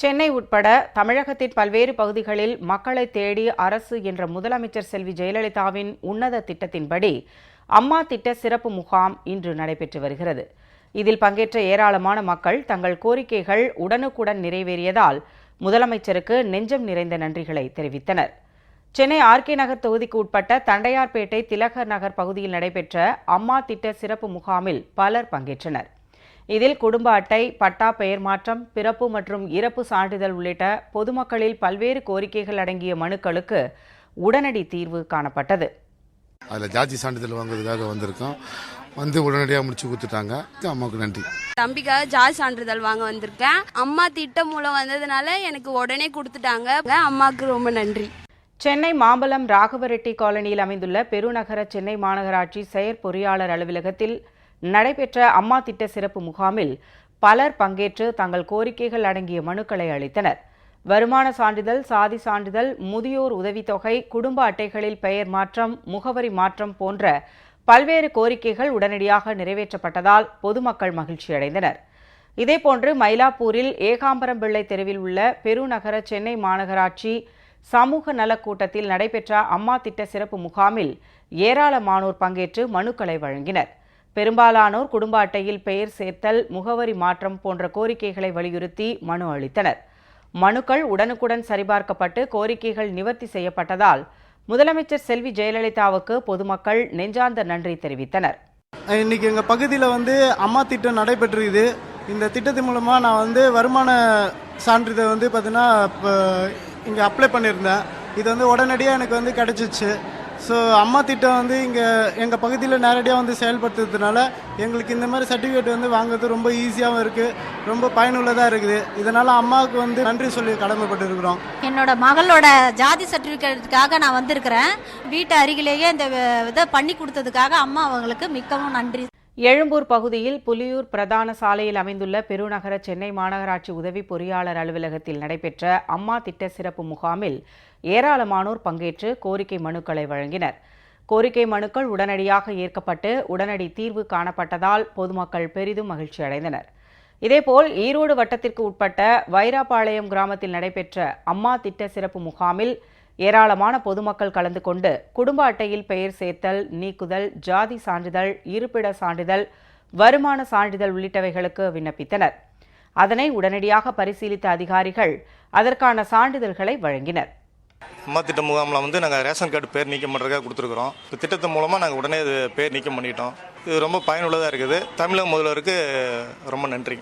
சென்னை உட்பட தமிழகத்தின் பல்வேறு பகுதிகளில் மக்களை தேடி அரசு என்ற முதலமைச்சர் செல்வி ஜெயலலிதாவின் உன்னத திட்டத்தின்படி அம்மா திட்ட சிறப்பு முகாம் இன்று நடைபெற்று வருகிறது. இதில் பங்கேற்ற ஏராளமான மக்கள் தங்கள் கோரிக்கைகள் உடனுக்குடன் நிறைவேறியதால் முதலமைச்சருக்கு நெஞ்சம் நிறைந்த நன்றிகளை தெரிவித்தனர். சென்னை ஆர்கே நகர் தொகுதிக்கு உட்பட்ட தண்டையார்பேட்டை திலகர் நகர் பகுதியில் நடைபெற்ற அம்மா திட்ட சிறப்பு முகாமில் பலர் பங்கேற்றனர். இதில் குடும்ப அட்டை பட்டா பெயர் மாற்றம் பிறப்பு மற்றும் இறப்பு சான்றிதழ் உள்ளிட்ட பொதுமக்களில் பல்வேறு கோரிக்கைகள் அடங்கிய மனுக்களுக்கு உடனடி தீர்வு காணப்பட்டது. அதில் ஜாதி சான்றிதழ் வாங்குறதுக்காக வந்திருக்கோம். வந்து உடனடியாக முடிச்சு கொடுத்துட்டாங்க. அம்மாவுக்கு நன்றி. தம்பிக்காக ஜாதி சான்றிதழ் வாங்க வந்திருக்கேன். அம்மா திட்டம் மூலம் வந்ததுனால எனக்கு உடனே கொடுத்துட்டாங்க. அம்மாவுக்கு ரொம்ப நன்றி. சென்னை மாம்பலம் ராகவரெட்டி காலனியில் அமைந்துள்ள பெருநகர சென்னை மாநகராட்சி செயற்பொறியாளர் அலுவலகத்தில் நடைபெற்ற அம்மா திட்ட சிறப்பு முகாமில் பலர் பங்கேற்று தங்கள் கோரிக்கைகள் அடங்கிய மனுக்களை அளித்தனர். வருமான சான்றிதழ் சாதி சான்றிதழ் முதியோர் உதவித்தொகை குடும்ப அட்டைகளில் பெயர் மாற்றம் முகவரி மாற்றம் போன்ற பல்வேறு கோரிக்கைகள் உடனடியாக நிறைவேற்றப்பட்டதால் பொதுமக்கள் மகிழ்ச்சியடைந்தனர் இதேபோன்று மயிலாப்பூரில் ஏகாம்பரம் பிள்ளை தெருவில் உள்ள பெருநகர சென்னை மாநகராட்சி சமூக நலக் கூட்டத்தில் நடைபெற்ற அம்மா திட்ட சிறப்பு முகாமில் ஏராளமானோர் பங்கேற்று மனுக்களை வழங்கினர். பெரும்பாலானோர் குடும்ப அட்டையில் பெயர் சேர்த்தல் முகவரி மாற்றம் போன்ற கோரிக்கைகளை வலியுறுத்தி மனு அளித்தனர். மனுக்கள் உடனுக்குடன் சரிபார்க்கப்பட்டு கோரிக்கைகள் நிவர்த்தி செய்யப்பட்டதால் முதலமைச்சர் செல்வி ஜெயலலிதாவுக்கு பொதுமக்கள் நெஞ்சார்ந்த நன்றி தெரிவித்தனர். இன்னைக்கு எங்கள் பகுதியில் வந்து அம்மா திட்டம் நடைபெற்றிருக்குது. இந்த திட்டத்தின் மூலமாக நான் வந்து வருமான சான்றிதழ் வந்து பார்த்தீங்கன்னா இங்கே அப்ளை பண்ணியிருந்தேன். இது வந்து உடனடியாக எனக்கு வந்து கிடச்சிச்சு. ஸோ அம்மா திட்டம் வந்து இங்கே எங்கள் பகுதியில் நேரடியாக வந்து செயல்படுத்துறதுனால எங்களுக்கு இந்த மாதிரி சர்டிஃபிகேட் வந்து வாங்குறது ரொம்ப ஈஸியாகவும் இருக்குது ரொம்ப பயனுள்ளதாக இருக்குது. இதனால் அம்மாவுக்கு வந்து நன்றி சொல்லி கடமைப்பட்டு இருக்கிறோம் என்னோட மகளோட ஜாதி சர்டிஃபிகேட்டுக்காக நான் வந்திருக்கிறேன். வீட்டு அருகிலேயே இந்த இதை பண்ணி கொடுத்ததுக்காக அம்மா அவங்களுக்கு மிக்கவும் நன்றி எழும்பூர் பகுதியில் புலியூர் பிரதான சாலையில் அமைந்துள்ள பெருநகர சென்னை மாநகராட்சி உதவி பொறியாளர் அலுவலகத்தில் நடைபெற்ற அம்மா திட்ட சிறப்பு முகாமில் ஏராளமானோர் பங்கேற்று கோரிக்கை மனுக்களை வழங்கினர். கோரிக்கை மனுக்கள் உடனடியாக ஏற்கப்பட்டு உடனடி தீர்வு காணப்பட்டதால் பொதுமக்கள் பெரிதும் மகிழ்ச்சி அடைந்தனர். இதேபோல் ஈரோடு வட்டத்திற்கு உட்பட்ட வைராபாளையம் கிராமத்தில் நடைபெற்ற அம்மா திட்ட சிறப்பு முகாமில் ஏராளமான பொதுமக்கள் கலந்து கொண்டு குடும்ப அட்டையில் பெயர் சேர்த்தல் நீக்குதல் ஜாதி சான்றிதழ் இருப்பிட சான்றிதழ் வருமான சான்றிதழ் உள்ளிட்டவைகளுக்கு விண்ணப்பித்தனர். அதனை உடனடியாக பரிசீலித்த அதிகாரிகள் அதற்கான சான்றிதழ்களை வழங்கினர். அம்மா திட்ட முகாமில் வந்து நாங்கள் ரேஷன் கார்டு பேர் நீக்கம் பண்ணுறதுக்காக கொடுத்துருக்குறோம். இந்த திட்டத்தின் மூலமாக நாங்கள் உடனே இது பேர் நீக்கம் பண்ணிட்டோம். இது ரொம்ப பயனுள்ளதாக இருக்குது. தமிழக முதல்வருக்கு ரொம்ப நன்றி.